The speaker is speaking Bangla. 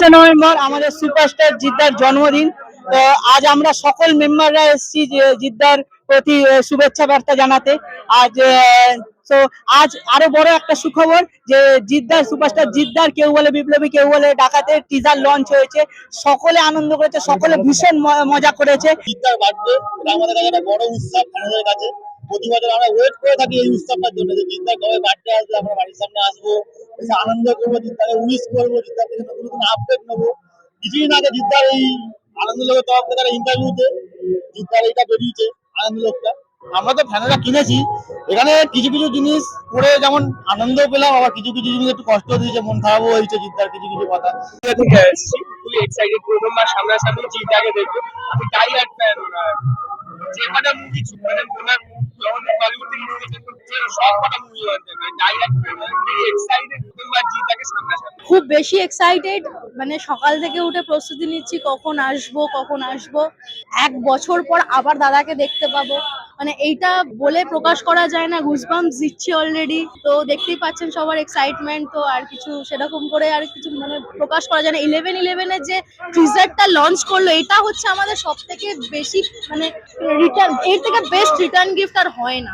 একুশে নভেম্বর আমাদের সুপারস্টার জিদ্দার জন্মদিন। আজ আমরা সকল মেম্বাররা এসেছি জিদ্দার প্রতি শুভেচ্ছা বার্তা জানাতে। আজ তো আজ আরও বড় একটা সুখবর যে জিদ্দার সুপারস্টার জিদ্দার কেউ বলে বিপ্লবী, কেউ বলে ডাকাতের টিজার লঞ্চ হয়েছে। সকলে আনন্দ করেছে, সকলে ভীষণ মজা করেছে। জিদ্দার বার্থডে আমাদের কাছে একটা বড় উৎসব আমাদের কাছে। প্রতি বছর আমরা ওয়েট করে থাকি এই উৎসবটার জন্য যে জিদ্দার কবে বার্থডে আসবে, আমরা বাড়ির সামনে আসব আনন্দ করব, জিদ্দাকে উইশ করব, জিদ্দার থেকে নতুন নতুন আপডেট নেব। কিছুদিন আগে জিদ্দার এই আনন্দ লোকের তরফ থেকে একটা ইন্টারভিউতে জিদ্দার এইটা বেরিয়েছে, আনন্দ লোকটা। আমরা তো ফ্যানেরা কিনেছি, এখানে কিছু কিছু জিনিস করে যেমন আনন্দ পেলাম, আবার কিছু কিছু জিনিস একটু কষ্ট দিয়েছে, মন খারাপও হয়েছে জিদ্দার কিছু কিছু কথা। থেকে এসেছি, খুবই এক্সাইটেড প্রথমবার সামনাসামনি জিটাকে দেখব। আমি ফ্যান ওনার যে কটা মুভি মানে ওনার যখন বলিউড থেকে মুভি যে সব কটা মুভি মানে টাই এক ফ্যান ভেরি এক্সাইটেড খুব বেশি এক্সাইটেড মানে সকাল থেকে উঠে প্রস্তুতি নিচ্ছি, কখন আসব কখন আসব। এক বছর পর আবার দাদাকে দেখতে পাবো। মানে এইটা বলে প্রকাশ করা যায় না গুজবাম্পস দিচ্ছি অলরেডি তো দেখতেই পাচ্ছেন সবার এক্সাইটমেন্ট তো আর কিছু সেরকম করে আর কিছু মানে প্রকাশ করা যায় না। ইলেভেন ইলেভেনের যে ট্রিজারটা লঞ্চ করল, এটা হচ্ছে আমাদের সব থেকে বেশি মানে রিটার্ন এর থেকে বেস্ট রিটার্ন গিফট আর হয় না।